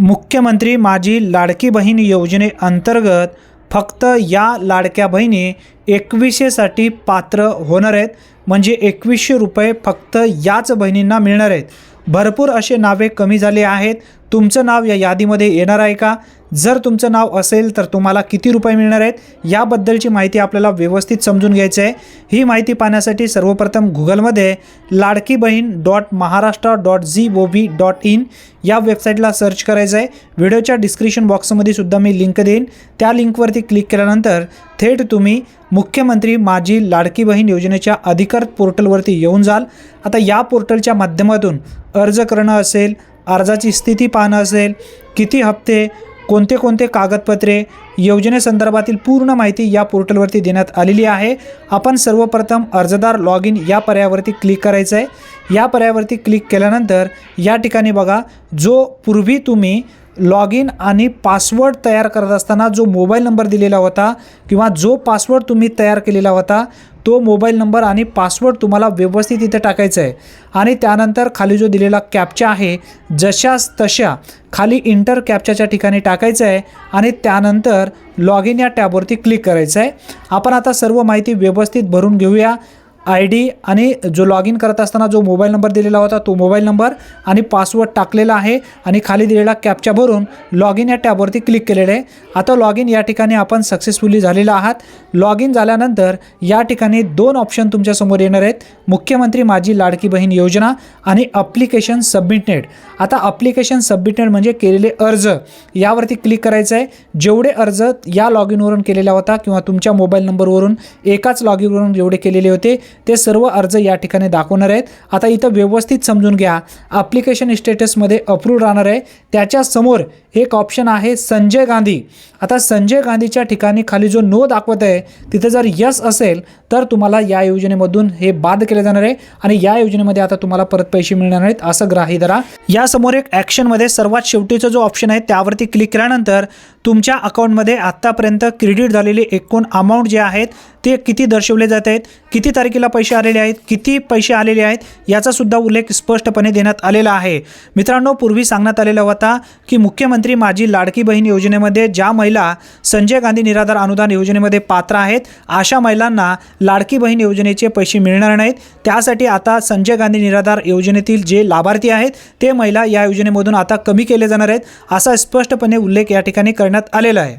मुख्यमंत्री माझी लाडकी बहीण योजनेअंतर्गत फक्त या लाडक्या बहिणी एकवीसशेसाठी पात्र होणार आहेत. म्हणजे एकवीसशे रुपये फक्त याच बहिणींना मिळणार आहेत. भरपूर असे नावे कमी झाले आहेत. तुमचं नाव या यादीमध्ये येणार आहे का? जर तुमचं नाव असेल तर तुम्हाला किती रुपये मिळणार आहेत याबद्दलची माहिती आपल्याला व्यवस्थित समजून घ्यायची आहे. ही माहिती पाहण्यासाठी सर्वप्रथम गुगलमध्ये Ladki Bahin dot Maharashtra dot G O V dot in या वेबसाईटला सर्च करायचं आहे. व्हिडिओच्या डिस्क्रिप्शन बॉक्समध्ये सुद्धा मी लिंक देईन. त्या लिंकवरती क्लिक केल्यानंतर थेट तुम्ही मुख्यमंत्री माझी लाडकी बहीण योजनेच्या अधिकृत पोर्टलवरती येऊन जाल. आता या पोर्टलच्या माध्यमातून अर्ज करणं असेल अर्जाची स्थिती पाहणं असेल किती हप्ते कोणते कोणते कागदपत्रे योजनेसंदर्भातील पूर्ण माहिती या पोर्टलवरती देण्यात आलेली आहे. आपण सर्वप्रथम अर्जदार लॉग इन या पर्यायावरती क्लिक करायचं आहे. या पर्यायावरती क्लिक केल्यानंतर या ठिकाणी बघा जो पूर्वी तुम्ही लॉग इन आणि पासवर्ड तयार करत असताना जो मोबाईल नंबर दिलेला होता किंवा जो पासवर्ड तुम्ही तयार केलेला होता तो मोबाईल नंबर आणि पासवर्ड तुम्हाला व्यवस्थित इथे टाकायचा आहे. आणि त्यानंतर खाली जो दिलेला कॅप्चा आहे जशाच तशा खाली इंटर कॅप्चाच्या ठिकाणी टाकायचं आहे आणि त्यानंतर लॉग इन या टॅबवरती क्लिक करायचं आहे. आपण आता सर्व माहिती व्यवस्थित भरून घेऊया. आय डी आणि जो लॉग इन करत असताना जो मोबाईल नंबर दिलेला होता तो मोबाईल नंबर आणि पासवर्ड टाकलेला आहे आणि खाली दिलेला कॅपच्या भरून लॉग इन या टॅबवरती क्लिक केलेलं आहे. आता लॉग इन या ठिकाणी आपण सक्सेसफुली झालेला आहात. लॉग इन झाल्यानंतर या ठिकाणी दोन ऑप्शन तुमच्यासमोर येणार आहेत. मुख्यमंत्री माझी लाडकी बहीण योजना आणि अप्लिकेशन सबमिटेड आता अप्लिकेशन सबमिटेड म्हणजे केलेले अर्ज. यावरती क्लिक करायचं आहे. जेवढे अर्ज या लॉग इनवरून केलेला होता किंवा तुमच्या मोबाईल नंबरवरून एकाच लॉग इनवरून जेवढे केलेले होते ते सर्व अर्ज या ठिकाणी दाखवणार आहेत. आता इथं व्यवस्थित समजून घ्या. ॲप्लिकेशन स्टेटसमध्ये अप्रूव्ह राहणार आहे. त्याच्यासमोर एक ऑप्शन आहे संजय गांधी. आता संजय गांधीच्या ठिकाणी खाली जो नो दाखवत आहे तिथे जर यस असेल तर तुम्हाला या योजनेमधून हे बाद केले जाणार आहे आणि या योजनेमध्ये आता तुम्हाला परत पैसे मिळणार आहेत असं ग्राही धरा. यासमोर एक ॲक्शनमध्ये सर्वात शेवटीचा जो ऑप्शन आहे त्यावरती क्लिक केल्यानंतर तुमच्या अकाउंटमध्ये आत्तापर्यंत क्रेडिट झालेले एकूण अमाऊंट जे आहेत ते किती दर्शवले जात आहेत किती तारखेला पैसे आलेले आहेत किती पैसे आलेले आहेत याचासुद्धा उल्लेख स्पष्टपणे देण्यात आलेला आहे. मित्रांनो पूर्वी सांगण्यात आलेला होता की मुख्यमंत्री माझी लाडकी बहीण योजनेमध्ये ज्या महिला संजय गांधी निराधार अनुदान योजनेमध्ये पात्र आहेत अशा महिलांना लाडकी बहीण योजनेचे पैसे मिळणार नाहीत. त्यासाठी आता संजय गांधी निराधार योजनेतील जे लाभार्थी आहेत ते महिला या योजनेमधून आता कमी केले जाणार आहेत असा स्पष्टपणे उल्लेख या ठिकाणी करण्यात आलेला आहे.